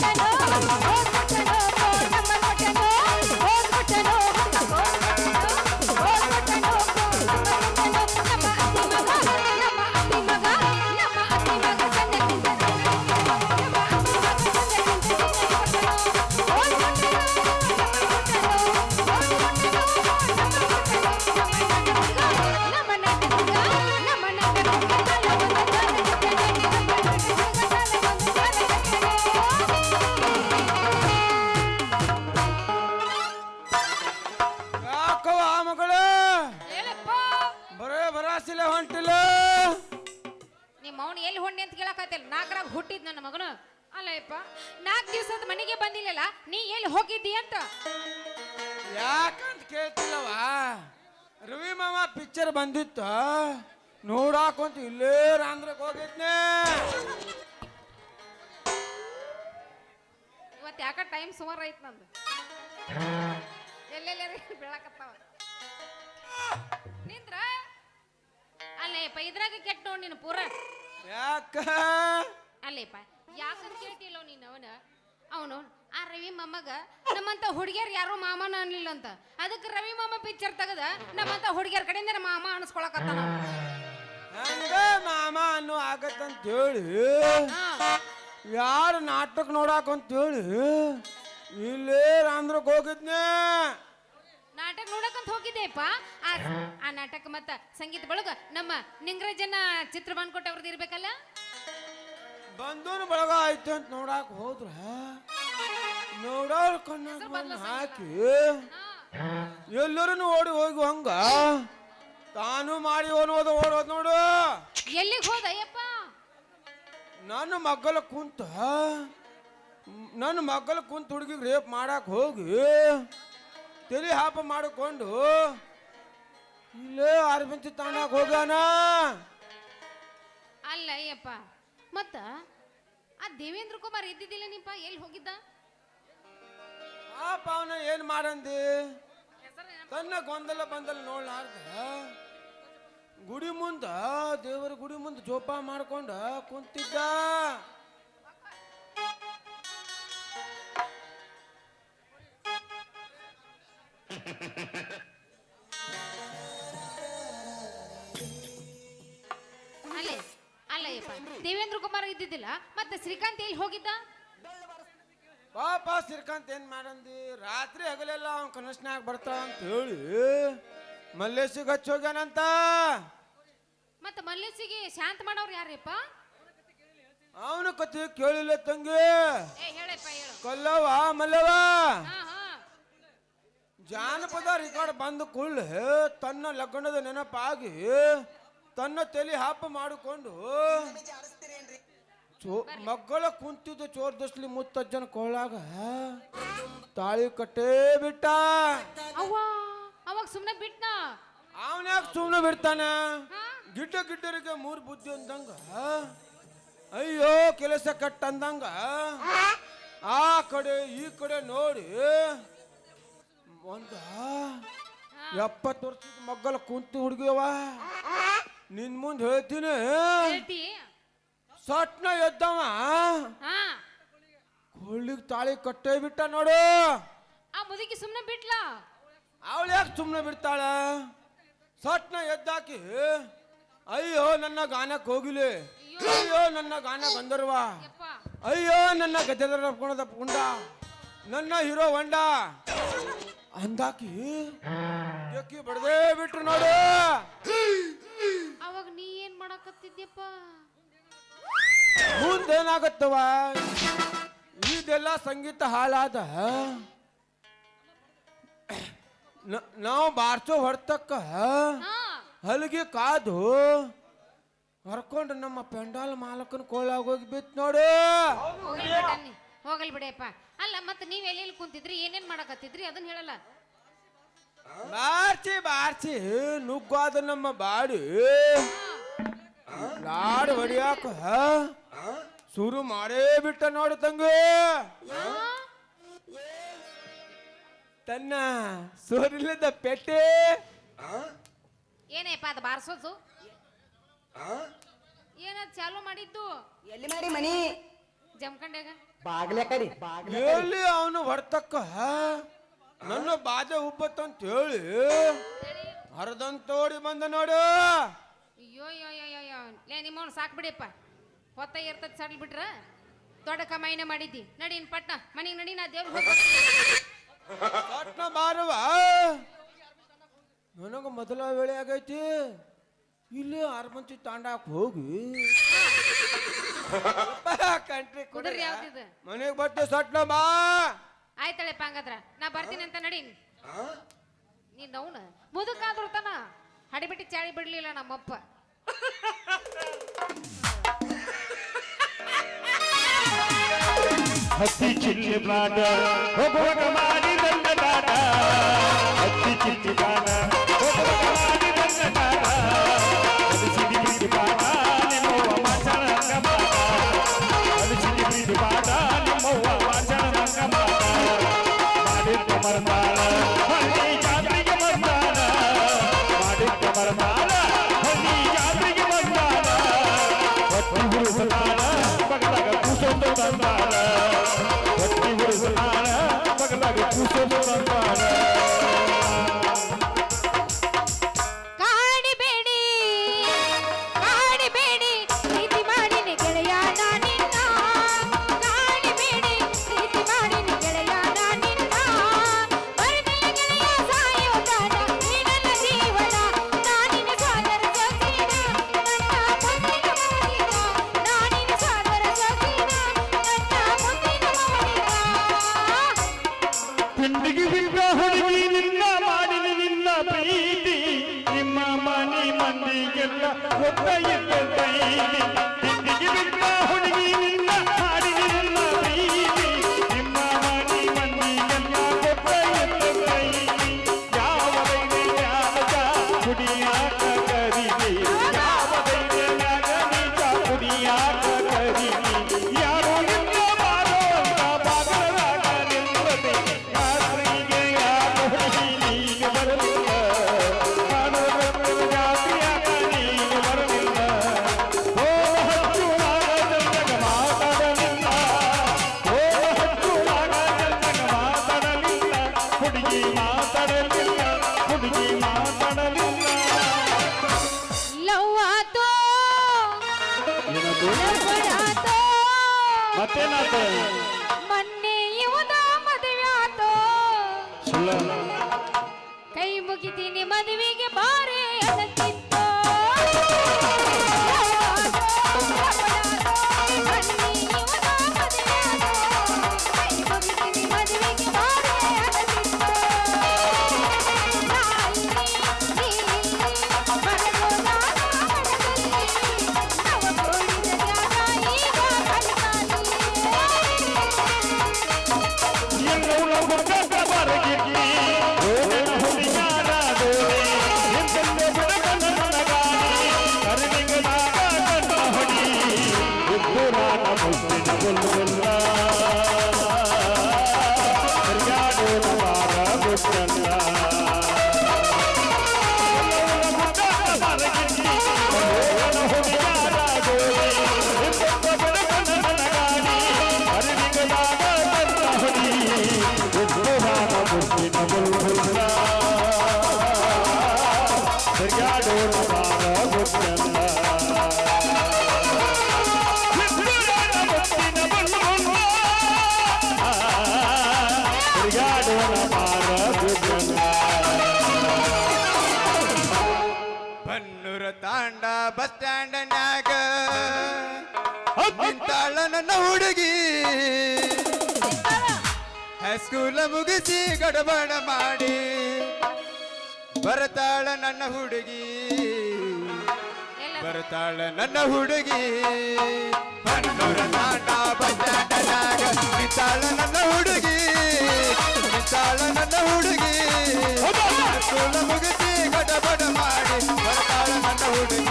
Satan. ಅವನು ಎಲ್ಲಿ ಹೊಣ್ಣೆ ಅಂತ ಕೇಳಕತ್ತಿಲ್ಲ ನಾಲ್ಕರಾಗ ಹುಟ್ಟಿದ್ ನನ್ನ ಮಗನು. ಅಲ್ಲಪ್ಪ ನಾಲ್ಕು ದಿವಸದ ಮನೆಗೆ ಬಂದಿಲ್ಲಲ್ಲ ನೀ ಎಲ್ಲಿ ಹೋಗಿದ್ದಿ ಅಂತ? ಯಾಕಂತ ಕೇಳ್ತಿಲ್ಲವ ರವಿ ಮಾಮ ಪಿಕ್ಚರ್ ಬಂದಿತ್ತು. ನೋಡಾಕೊಂತ ಇಲ್ಲೇ ರಾಂಧ್ರಕ್ಕೆ ಹೋಗಿದ್ನೆ. ಇವತ್ತು ಯಾಕ ಟೈಮ್ ಸುಮಾರು ಐತ್ ನಂದು? ಎಲ್ಲೆಲ್ಲ ಬೀಳಕತ್ತಾವ? ನಿಂದ್ರ? ಅಲ್ಲೇ ಇದ್ರಾಗ ಕೆಟ್ಟ ನೋಡಿ ನೀನು ಪೂರ. ಯಾಕ? ಅಲ್ಲೇಪ್ಪ ಯಾಕಂತ ಕೇಳ್ತಿಲ್ಲ ನೀನು ಅವನ? ಅವನು ಆ ರವಿ ಮಾಮಗ ನಮ್ಮಂತ ಹುಡುಗಿಯರ್ ಯಾರು ಮಾಮನ ಅನ್ಲಿಲ್ಲ ಅಂತ. ಅದಕ್ಕೆ ರವಿ ಮಾಮ ಪಿಕ್ಚರ್ ತೆಗೆದ ನಮ್ಮಂತ ಹುಡುಗಿಯರ್ ಕಡೆಯಿಂದ ಮಾಮ ಅನ್ಸ್ಕೊಳಕತ್ತಾನ. ಹಂಗ ಮಾಮ ಅನ್ನೋ ಆಗತ್ತಂತ ಹೇಳಿ ಯಾರು ನಾಟಕ ನೋಡಾಕಂತ ಹೇಳಿ ಇಲ್ಲೇ ರಾಮ್ರಕ್ ಹೋಗಿದ್ನೆ. ನಾಟಕ ನೋಡಕಂತ ಹೋಗಿದ್ದೆಪ್ಪ. ಆ ಆ ನಾಟಕ ಮತ್ತ ಸಂಗೀತ ಬಳಗ ನಮ್ಮ ನಿಂಗರಾಜನ ಚಿತ್ರ ಬಂದ್ಕೊಟ್ಟವ್ರದ್ದು ಇರ್ಬೇಕಲ್ಲ? ಬಂದು ಬಳಗ ಆಯ್ತು ಅಂತ ನೋಡಾಕ ಹೋದ್ರ ನೋಡೋರ್ ಹಾಕಿ ಎಲ್ಲರೂ ಓಡಿ ಹೋಗಿ ಹಂಗ. ತಾನು ಮಾಡಿ ಓನೋದ ಓಡೋದ್ ನೋಡು. ಎಲ್ಲಿಗೆ ಹೋದ ಅಯ್ಯಪ್ಪ? ನನ್ನ ಮಗ್ಗಲ ಕುಂತ ನನ್ನ ಮಗ್ಗಲ ಕುಂತ ಹುಡುಗಿಗೆ ರೇಪ್ ಮಾಡಕ್ ಹೋಗಿ ತಲೆ ಹಾಪ ಮಾಡಿಕೊಂಡು ಇಲ್ಲೇ ಅರಬಿಂಚಿ ತಾಣಕ್ ಹೋಗೋಣ ಅಲ್ಲ ಅಯ್ಯಪ್ಪ ಮತ್ತ ಆ ದೇವೇಂದ್ರ ಕುಮಾರ್ ಇದ್ದಿದ್ದಿಲ್ಲ ನಿಪ್ಪ ಎಲ್ಲಿ ಹೋಗಿದ್ದ? ಪಾಪ ಅವನ ಏನ್ ಮಾಡಂದಿ? ತನ್ನ ಗೊಂದಲ ಬಂದಲ್ಲ ನೋಡ್ಲಾರ್ದ. ಗುಡಿ ಮುಂದ ದೇವರ ಗುಡಿ ಮುಂದ ಜೋಪ ಮಾಡ್ಕೊಂಡ ಕುಂತಿದ್ದ. ಅಲ್ಲೇ ಅಲ್ಲ ಅಯ್ಯಪ್ಪ ದೇವೇಂದ್ರ ಕುಮಾರ್ ಇದ್ದಿದ್ದಿಲ್ಲ ಮತ್ತೆ ಶ್ರೀಕಾಂತ್ ಎಲ್ಲಿ ಹೋಗಿದ್ದ? ಪಾಪ ಶ್ರೀಕಾಂತ್ ಏನ್ ಮಾಡಂದಿ? ರಾತ್ರಿ ಹಗಲೆಲ್ಲ ಅವನ್ ಕನಸ್ನಾಗ ಬರ್ತಾ ಅಂತ ಹೇಳಿ ಮಲ್ಲೇಶಿಗೆ ಹಚ್ಚಿ ಹೋಗ್ಯಾನಂತ. ಮತ್ತೆ ಮಲ್ಲೇಶಿಗೆ ಶಾಂತ ಮಾಡೋರು ಯಾರಪ್ಪ ಅವನ ಕತೆ ಕೇಳಿಲ್ಲ ತಂಗಿ. ಏ ಹೇಳಪ್ಪ ಹೇಳು. ಕಲ್ಲವ ಮಲ್ಲವ ಜಾನಪದ ರೆಕಾರ್ಡ್ ಬಂದ ಕೂಡಲೇ ತನ್ನ ಲಗ್ನದ ನೆನಪಾಗಿ ತನ್ನ ತಲೆ ಹಾಪ ಮಾಡಿಕೊಂಡು ಚೋ ಮಗ್ಗಳ ಕುಂತಿದ್ದ ಚೋರ್ ದಸ್ಲಿ ಮುತ್ತಜ್ಜನ ಕೊಳ್ಳಾಗ ತಾಳಿ ಕಟ್ಟೇ ಬಿಟ್ಟ. ಅವ್ವ ಅವಾಗ ಸುಮ್ಮನೆ ಬಿಟ್ನ? ಅವನ್ಯಾಕ ಸುಮ್ಮನೆ ಬಿಡ್ತಾನೆ? ಗಿಡ್ಡ ಗಿಡ್ಡರಿಗೆ ಮೂರು ಬುದ್ಧಿ ಅಂದಂಗ ಅಯ್ಯೋ ಕೆಲಸ ಕಟ್ಟ ಅಂದಂಗ ಆ ಕಡೆ ಈ ಕಡೆ ನೋಡಿ ಒಂದ? ಎಪ್ಪತ್ತು ವರ್ಷದ ಮಗ್ಗಲ ಕುಂತು ಹುಡುಗಿಯವ ನಿನ್ ಮುಂದೆ ಹೇಳ್ತೀನಿ. ಹೇಳ್ತಿ. ಸಟ್ನ ಎದ್ದವ? ಹಾ. ಕೊಳ್ಳಿಗೆ ತಾಳಿ ಕಟ್ಟೇ ಬಿಟ್ಟ ನೋಡು. ಆ ಮುದುಕಿ ಸುಮ್ಮನೆ ಬಿಟ್ಲಾ? ಅವಳು ಯಾಕೆ ಸುಮ್ಮನೆ ಬಿಡ್ತಾಳೆ? ಸಟ್ನ ಎದ್ದಾಕಿ ಅಯ್ಯೋ ನನ್ನ ಗಾನಕ್ಕೆ ಹೋಗಿಲಿ ಅಯ್ಯೋ. ನನ್ನ ಗಾನ ಗಂಧರ್ವ ಯಪ್ಪ. ಅಯ್ಯೋ ನನ್ನ ಗದ್ದೆದರ ಕುಣದ ಪುಂಡ. ನನ್ನ ಹೀರೋ ಹೊಂಡ. ಅಂದಾಕಿ? ಎಕ್ಕಿ ಬಡದೇ ಬಿಟ್ರು ನೋಡು. ಅವಾಗ ನೀ ಏನ್ ಮಾಡಕತ್ತಿದ್ಯಪ್ಪ? ಮುಂದೇನಾಗತ್ತವ? ಇದೆಲ್ಲ ಸಂಗೀತ ಹಾಳಾದ? ನಾವು ಬಾರ್ಸೋ ಹೊಡ್ತಕ್ಕ ಹಾ. ಹಲಗಿ ಕಾದು ಹರ್ಕೊಂಡು ನಮ್ಮ ಪೆಂಡಾಲ್ ಮಾಲಕನ ಕೋಲಾಗೋಗಿ ಬಿತ್ತು ನೋಡು. ಹೋಗಲ್ ಬಿಡ ಬಿಡಪ್ಪ. ಅಲ್ಲ ಮತ್ತೆ ನೀವ್ ಎಲ್ಲೆಲ್ಲಿ ಕುಂತಿದ್ರಿ ಏನೇನ್ ಮಾಡಕತ್ತಿದ್ರಿ? ಅದನ್ನ ಹೇಳಲ್ಲ. ಬಾರ್ಚಿ ಬಾರ್ಚಿ ನುಗ್ಗಾದ ನಮ್ಮ ಬಾಡಿ. ಲಾಡ್ ಹೊಡಿಯಾಕ ಶುರು ಮಾಡೇ ಬಿಟ್ಟ ನೋಡು ತಂಗ. ತನ್ನ ಸೋರಿಲ್ಲದ ಪೆಟ್ಟೆ. ಏನಪ್ಪ ಅದು ಬಾರ್ಸೋದು? ಏನದ್ ಚಾಲು ಮಾಡಿದ್ದು? ಎಲ್ಲಿ ಮಾಡಿ ಮನಿ ಜಮಖಂಡ್ಯಾಗ? ಬಾಗ್ಲೆ ಕರಿ ಬಾಗ್ಲೆ ಎಲ್ಲಿ ಅವನು ಹೊಡ್ತಕ್ಕ ನನ್ನ ಬಾಜೆ ಉಬ್ಬತ್ತಂತ ಹೇಳಿ. ಹರದಂತೋಡಿ ಬಂದ ನೋಡು. ಅಯ್ಯೋ ಅಯ್ಯೋ ಅಯ್ಯೋ ಅಯ್ಯೋ ಲೇ ನಿಮ್ಮವ್ನು ಸಾಕು ಬಿಡಿಯಪ್ಪ. ಹೊತ್ತ ಇರ್ತದ ಸಡ್ಲ್ ಬಿಟ್ರ ದೊಡ್ಡ ಕಮಾಯಿನ ಮಾಡಿದ್ದಿ. ನಡೀನ್ ಪಟ್ನ ಮನೆಗೆ ನಡಿ ನಾ ದೇವ್ರ ಪಟ್ನ ಮಾರುವ ನನಗ ಮೊದಲ ವೇಳೆ ಆಗೈತಿ. ಇಲ್ಲಿ ಆರ್ಮಂಚಿ ತಾಂಡಾಕ್ ಹೋಗಿ. ಕಂಟ್ರಿ ಕೊಡ್ರಿ ಯಾವ್ದಿದು? ಮನೆಗೆ ಬರ್ತೆ ಸಟ್ಲ ಬಾ ಆಯ್ತಳೆಪ್ಪ ಹಂಗದ್ರ. ನಾ ಬರ್ತೀನಿ ಅಂತ ನಡಿ. ನೀನ್ ಅವನು ಮುದುಕಾದ್ರು ತನ. ಹಡಿಬಿಟ್ಟು ಚಾಳಿ ಬಿಡ್ಲಿಲ್ಲ ನಮ್ಮಪ್ಪ. ಹತ್ತಿ ಚಿಲ್ಲಿ ಪ್ರಾಣ ಹೋಗುವಾಗ ಮಾಡಿ ನನ್ನ ದಾಟ. ಹತ್ತಿ ಚಿಲ್ಲಿ ಪ್ರಾಣ Somebody. ಮತ್ತೇನಾತ ಮೊನ್ನೆ ಇವನ ಮದುವೆ ಆತೋ ಸುಳ್ಳ ಕೈ ಮುಗಿತೀನಿ ಮದುವೆಗೆ ಬಾರೆ. ಬನ್ನೂರ ತಾಂಡ ಬಸ್ ಸ್ಟ್ಯಾಂಡ್ ಸ್ಟ್ಯಾಂಡ್ನ್ಯಾಗ ನಿಂತಾಳ ನನ್ನ ಹುಡುಗಿ. ಹೈಸ್ಕೂಲ ಮುಗಿಸಿ ಗಡಬಡ ಮಾಡಿ ಬರತಾಳ ನನ್ನ ಹುಡುಗಿ. ಬರತಾಳ ನನ್ನ ಹುಡುಗಿ. ಬನ್ನೂರ ತಾಂಡ ಬಸ್ ಸ್ಟ್ಯಾಂಡ್ ನ್ಯಾಗ ನಿಂತಾಳ ನನ್ನ ಹುಡುಗಿ. ನಿಂತಾಳ ನನ್ನ ಹುಡುಗಿ ಹೈಸ್ಕೂಲ ಮುಗಿಸಿ ಗಡಬಡ ಮಾಡಿ ಬರ್ತಾಳ ನನ್ನ ಹುಡುಗಿ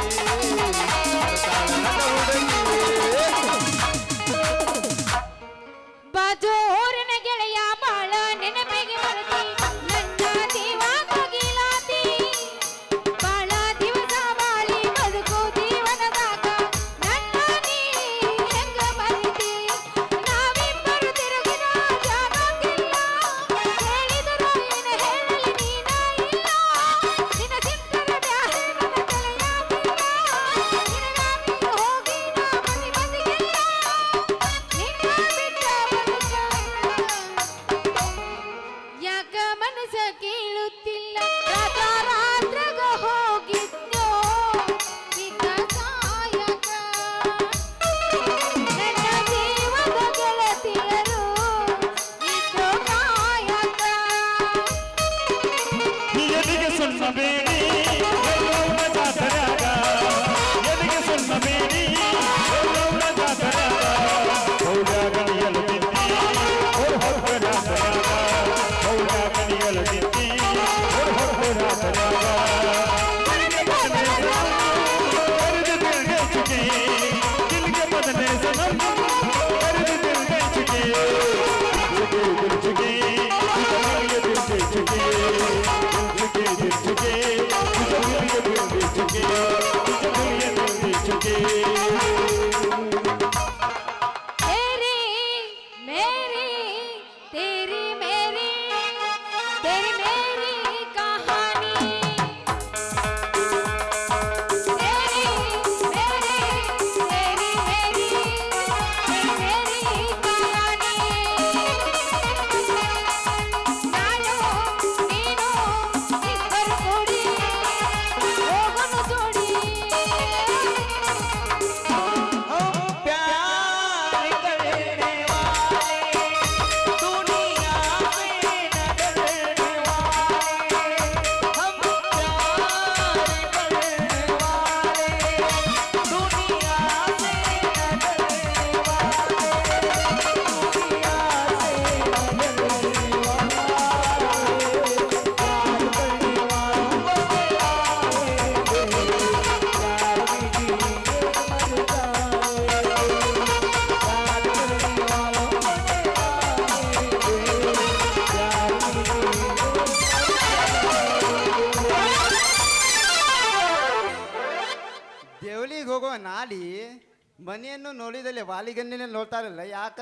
ವಾಲಿಗನ್ನೇ ನೋಡ್ತಾರಲ್ಲ ಯಾಕ?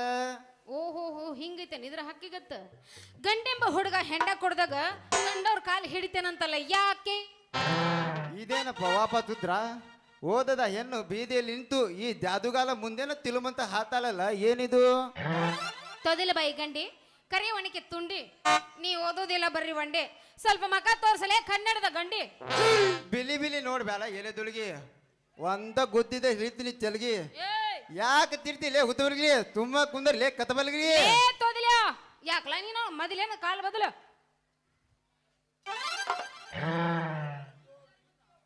ಓಹೋ ಹೋ ಹಿಂಗೈತೆ ಇದ್ರ ಹಕ್ಕಿಗತ್ತ ಗಂಡೆಂಬ ಹುಡುಗ ಹೆಂಡ ಕೊಡ್ದಾಗ ಗಂಡವ್ರ ಕಾಲು ಹಿಡಿತೇನಂತಲ್ಲ ಯಾಕೆ? ಇದೇನಪ್ಪ ತುದ್ರ ಓದದ ಹೆಣ್ಣು ಬೀದಿಯಲ್ಲಿ ನಿಂತು ಈ ಜಾದುಗಾಲ ಮುಂದೇನ ತಿಳುಮಂತ ಹಾತಾಳಲ್ಲ ಏನಿದು? ತೊದಿಲ ಬಾಯಿ ಗಂಡಿ ಕರಿ ಒಣಕೆ ತುಂಡಿ ನೀ ಓದೋದಿಲ್ಲ ಬರ್ರಿ ಒಂಡೆ ಸ್ವಲ್ಪ ಮಕ ತೋರ್ಸಲೇ ಕನ್ನಡದ ಗಂಡಿ. ಬಿಲಿ ಬಿಲಿ ನೋಡ್ಬೇಡ ಎಲೆದುಳಿಗಿ ಒಂದ ಗುದ್ದಿದ ಹಿಡಿತೀನಿ ಏಯ್! ಯಾಕೆ ತಿರ್ತಿಲೇ ಹುತ್ತವರ್ಗಿ ತುಂಬ ಕುಂದರ್ಲಿ ಕತಬಲ್ಗಿ ಏ ತೊದಿಲ. ಯಾಕಲ ನೀನು? ಮೊದಲೇನ ಕಾಲ್ ಬದಲು?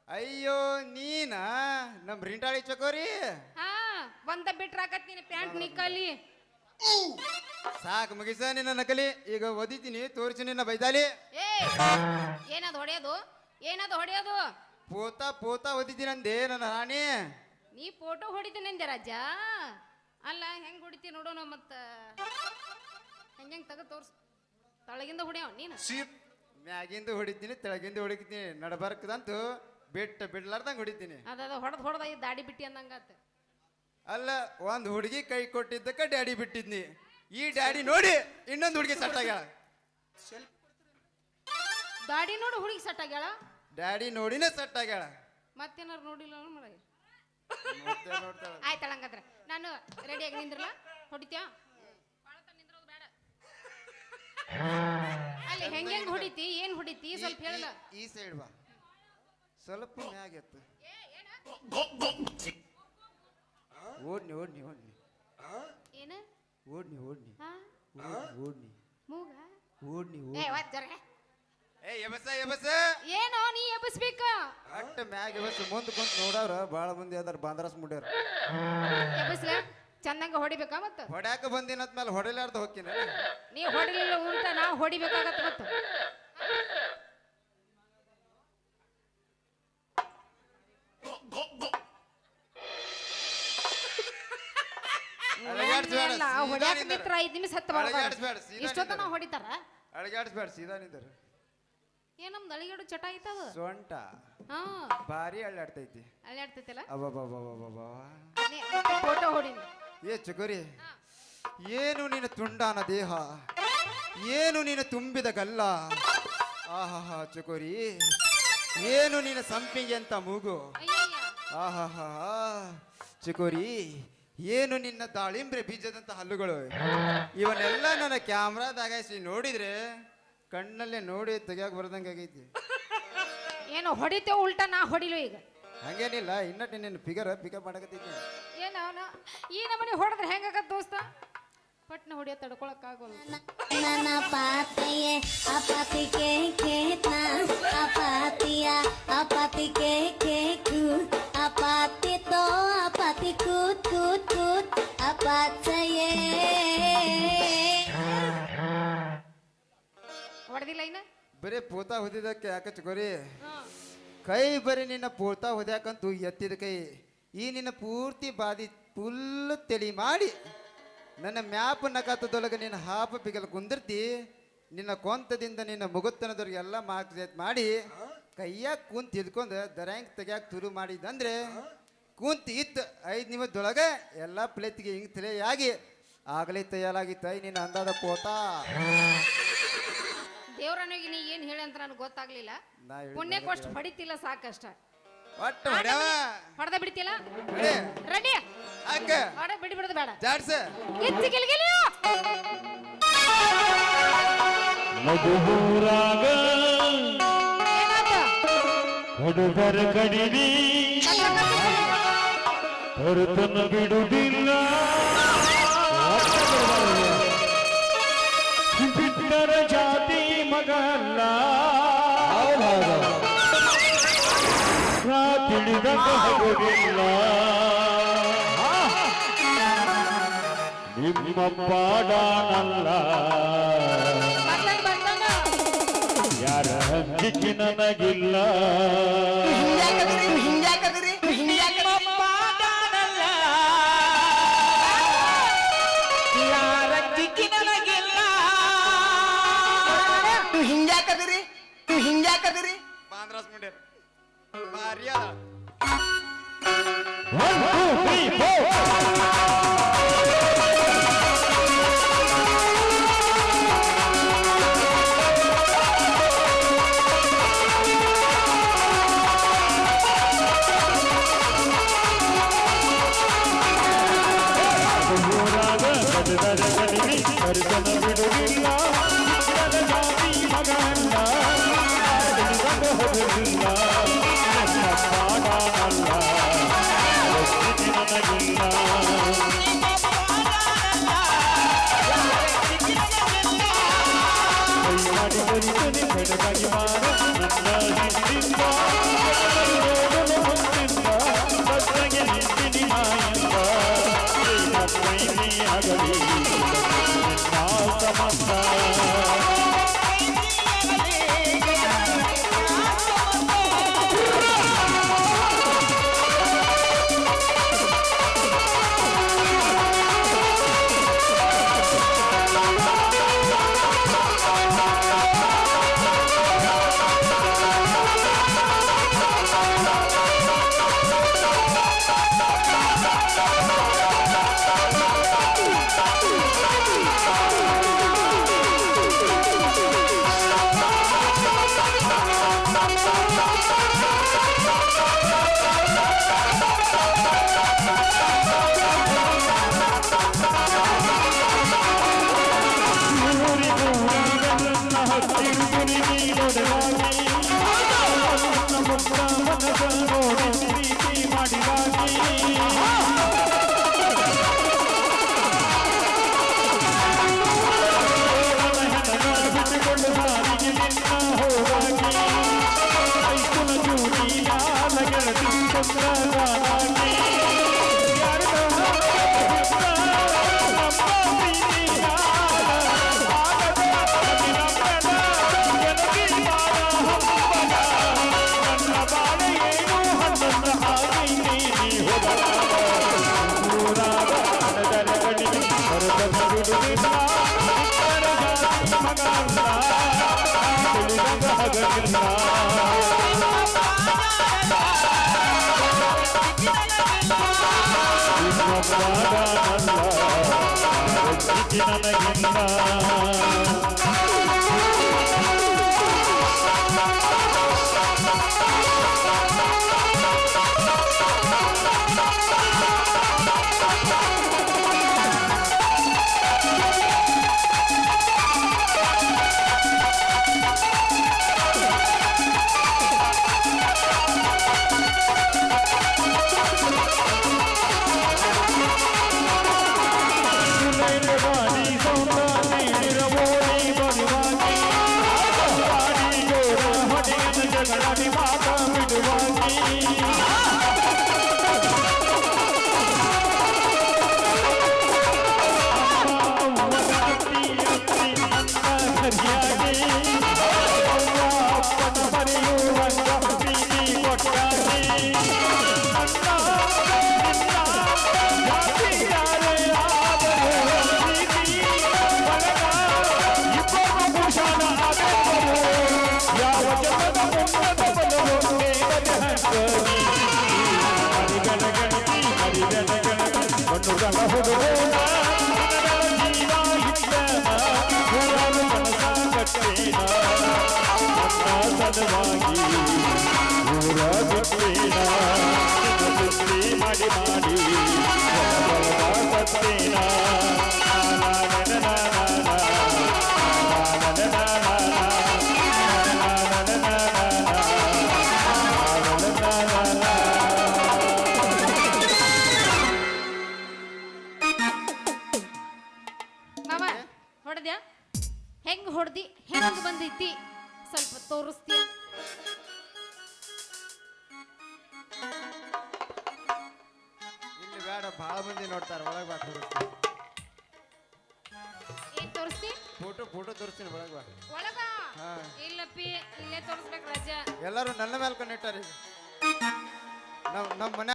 ಅಯ್ಯೋ ನೀನ? ನಮ್ ರಿಂಟಾಳಿ ಚಕೋರಿ? ಹಾ ಒಂದ ಬಿಟ್ರಾಕತ್ ನೀನು ಪ್ಯಾಂಟ್ ನಿಕ್ಕಲಿ ಸಾಕು ಮುಗಿಸ ನಿನ್ನ ನಕಲಿ. ಈಗ ಒದಿತೀನಿ ತೋರಿಸಿ ನಿನ್ನ ಬೈದಾಲಿ. ಏ ಏನದು ಹೊಡೆಯೋದು? ಏನದು ಹೊಡೆಯೋದು? ಪೋತ ಪೋತ ಅಂದೆ ನನ್ನ ರಾಣಿ. ನೀ ಫೋಟೋ ಹೊಡಿತೀನಂದೆ ರಾಜ? ಅಲ್ಲ ಹೆಂಗ್ ಹೊಡಿತಿ ನೋಡೋಣ ಮತ್ತ. ಹೆಂಗ್ ಹೆಂಗ್ ತಗ ತೋರ್ಸು. ತಳಗಿಂದ ಹೊಡಿಯವ ನೀನು. ಮ್ಯಾಗಿಂದ ಹೊಡಿತೀನಿ ತೆಳಗಿಂದ ಹೊಡಿತೀನಿ ನಡಬರ್ಕದಂತೂ ಬಿಟ್ಟು ಬಿಡ್ಲಾರ್ದಂಗೆ ಹೊಡಿತೀನಿ. ಅದ ಹೊಡೆದ್ ಹೊಡೆದ ಈ ದಾಡಿ ಬಿಟ್ಟಿ ಅಂದಂಗಾತ. ಅಲ್ಲ ಒಂದು ಹುಡುಗಿ ಕೈ ಕೊಟ್ಟಿದ್ದಕ್ಕ ಡ್ಯಾಡಿ ಬಿಟ್ಟಿದ್ನಿ. ಈ ಡ್ಯಾಡಿ ನೋಡಿ ಇನ್ನೊಂದು ಹುಡುಗಿ ಸೆಟ್ ಆಗ್ಯಾಳ. ದಾಡಿ ನೋಡು ಹುಡುಗಿ ಸಟ್ಟ ಆಗ್ಯಾಳ. ಡ್ಯಾಡಿ ನೋಡಿನೇ ಸೆಟ್ ಆಗ್ಯಾಳ. ಮತ್ತೇನಾರು ನೋಡಿಲ್ಲ ಮರ ಮತ್ತೆ ಹಂಗಂದ್ರೆ ನಾನು ರೆಡಿಯಾಗಿ ನಿಂದ್ರಲ್ಲ? ಹೊಡಿತ್ಯಾ? ಅಲ್ಲಿ ಹೆಂಗೆ ಹೆಂಗ್ ಹೊಡಿತಿ? ಏನ್ ಹೊಡಿತಿ? ಸ್ವಲ್ಪ ಹೇಳಲ್ಲ. ಈ ಸೈಡ್ ಬಾ. ಸ್ವಲ್ಪ ಮ್ಯಾಗೆತ್ತು ಓಡ್ನಿ ಓಡ್ನಿ ಓಡ್ನಿ. ಏನ? ಓಡ್ನಿ ಓಡ್ನಿ. ಓಡ್ನಿ ಓಡ್ನಿ. ಮೂಗ? ಓಡ್ನಿ ಓಡ್ನಿ. ಏ ಎಬಸ ಎಬಸ. ಏನೋ ನೀ ಎಬ್ಬಿಸ್ಬೇಕ ಅಟ್ಟ ಮ್ಯಾಗ ಎಬಸ್ ಮುಂದ್ ಕುಂತ ನೋಡವ್ರ ಬಾಳ ಮಂದಿ ಅದಾರ ಬಾಂದ್ರಸ್ ಮುಡ್ಯಾರ. ಎಬ್ಬಿಸ್ಲ ಚಂದಂಗ ಹೊಡಿಬೇಕಾ ಮತ್ತ? ಹೊಡ್ಯಾಕ ಬಂದಿನಂತ ಮೇಲೆ ಹೊಡಿಲಾರ್ದ ಹೋಗ್ತೀನಿ ನೀ ಹೊಡಿಲಿಲ್ಲ ಉಂಟ ನಾ ಹೊಡಿಬೇಕಾಗತ್ತ ಮತ್ತ. ಅಲ್ಲ, ಹೊಡ್ಯಾಕ. ನಿತ್ರ ಐದ್ ನಿಮಿಷ ಹತ್ತು ಅಳಗ್ಯಾಡ್ಸ್ಬೇಡ, ಸೀದಾ ಇಷ್ಟೊತ್ತ ನಿಂದ್ರ. ನಾವು ಹೊಡಿತಾರ ಅಳಗಾಡ್ಸ್ಬೇಡ ಸೀದಾ ನಿಂದ್ರ. ಏ ನಮ್ದು ಅಳಿಗಾಡು ಚಟ ಐತದ? ಸೊಂಟ. ಹಾ. ಭಾರಿ ಅಳ್ಳಾಡ್ತೈತಿ. ಅಳ್ಳಾಡ್ತೈತಲ್ಲ? ಅಬ್ಬಬ್ಬಬ್ಬಬ್ಬಬ್ಬ. ಫೋಟೋ ಹೊಡಿನಿ. ಏ ಚಕೋರಿ ಏನು ನಿನ್ನ ತುಂಡಾನ ದೇಹ? ಏನು ನಿನ್ನ ತುಂಬಿದ ಗಲ್ಲ? ಆಹಾಹಾ ಚಕೋರಿ ಏನು ನಿನ್ನ ಸಂಪಿಗೆ ಅಂತ ಮೂಗು? ಆಹಾಹಾ ಚಕೋರಿ ಏನು ನಿನ್ನ ದಾಳಿಂಬ್ರೆ ಬೀಜದಂತ ಹಲ್ಲುಗಳು? ಇವನ್ನೆಲ್ಲ ನನ್ನ ಕ್ಯಾಮ್ರಾದಾಗ ನೋಡಿದ್ರೆ ಕಣ್ಣಲ್ಲೇ ನೋಡಿ ತೆಗಿಯಾಕ ಬರ್ದಂಗೆ ಆಗೈತಿ. ಏನು ಹೊಡಿತೇವೆ ಉಲ್ಟಾ ನಾ ಹೊಡಿಲು ಈಗ. ಹಂಗೇನಿಲ್ಲ ಇನ್ನಟ್ಟು ನಿನ್ನ ಫಿಗರ್ ಪಿಕಪ್ ಮಾಡಕತ್ತೈತಿ. ಏನು ಅವನ? ಈ ನಮನಿ ಹೊಡೆದ್ರೆ ಹೆಂಗಾಗತ್ತೆ ದೋಸ್ತ? ಪಟ್ನ ಹೊಡಿಯೋ ತಡ್ಕೊಳಕ್ ಆಗೋಲ್ಲ. ನನ್ನ ಪಾತಿಯೇ ಅಪಾತಿಗೆ ಕೇತ ಅಪಾತಿಯ ಕೇ ಕೇಕು. ಅಪಾತಿ ತೋ ಅಪಾತಿ ಕೂತ್ ಕೂತ್ ಕೂತ್ ಅಪಾಚಯೇ ಹೊಡೆದಿಲ್ಲ ಇನ್ನ? ಬರೀ ಪೂತ ಹೊದಿದಕ್ಕೆ ಯಾಕೆ ಚಿಗೋರಿ ಕೈ ಬರೀ ನಿನ್ನ ಪೋತಾ ಹೊದ್ಯಾಕಂತೂ ಎತ್ತಿದ ಕೈ ಈ ನಿನ್ನ ಪೂರ್ತಿ ಬಾದಿ ಫುಲ್ ತೆಳಿ ಮಾಡಿ ನನ್ನ ಮ್ಯಾಪ್ ನಕಾತದೊಳಗೆ ನಿನ್ನ ಹಾಪ ಬಿಗಲ್ ಕುಂದಿರ್ತಿ ನಿನ್ನ ಕೊಂತದಿಂದ ನಿನ್ನ ಮುಗುತ್ತನದವ್ರಿಗೆ ಎಲ್ಲ ಮಾರ್ಕ್ ಮಾಡಿ ಕೈಯಾಗ ಕುಂತ ಹಿಡ್ಕೊಂಡು ದರ್ಯಾಂಗ್ ತೆಗ್ಯಾಕ ತುರು ಮಾಡಿದಂದ್ರೆ ಕುಂತ ಇತ್ತು ಐದು ನಿಮಿಷದೊಳಗೆ ಎಲ್ಲ ಪ್ಲೇತಿಗೆ ಹಿಂಗೆ ತಲೆಯಾಗಿ ಆಗಲೇ ತಯಾರಾಗಿತ್ತ ನಿನ್ನ ಅಂದಾದ ಪೋತ. ದೇವ್ರನಿಗೆ ನೀ ಏನ್ ಹೇಳಿ ಅಂತ ನನಗೆ ಗೊತ್ತಾಗ್ಲಿಲ್ಲ. ನಾ ಹೇಳಿದ್ ಪುಣ್ಯಕ್ಕೋಷ್ಟು ಹೊಡಿತಿಲ್ಲ ಸಾಕಷ್ಟ. ಒಟ್ಟು ಹೊಡ್ಯಾವ? ಹೊಡೆದ ಬಿಡ್ತಿಲ್ಲ ಹೊಡೆ. ರೆಡಿ? ಅಕ್ಕ ಹೊಡ ಬಿಡಿ ಬಿಡೋದು ಬೇಡ. ಜಾಡ್ಸ. ಎತ್ತಿ ಗಿಲ್ಗಿಲಿ ಮಧುರಾಗ ಏನಾತ ಹುಡುಗರ ಕಡಿದಿ ಹೊರತನ ಬಿಡುವುದಿಲ್ಲ ಬಿಟ್ಟರ ಜಾತಿ ಮಗಲ್ಲ. ತಿಳಿದ ಹೋಗುದಿಲ್ಲ ನಿಮ್ಮ ಪಾಡನಲ್ಲ. ಯಾರ ಹಂಚಿಕೆ ನನಗಿಲ್ಲ. ಹಿಂಗ್ಯಾಕದಿರಿ. ಹಿಂಗ್ಯಾಕದಿರಿ ಬಾಂದ್ರಾಸ್ ಮುಂಡ್ಯಾರ ಭಾರಿ ಅದ. like you. Raja Yeah.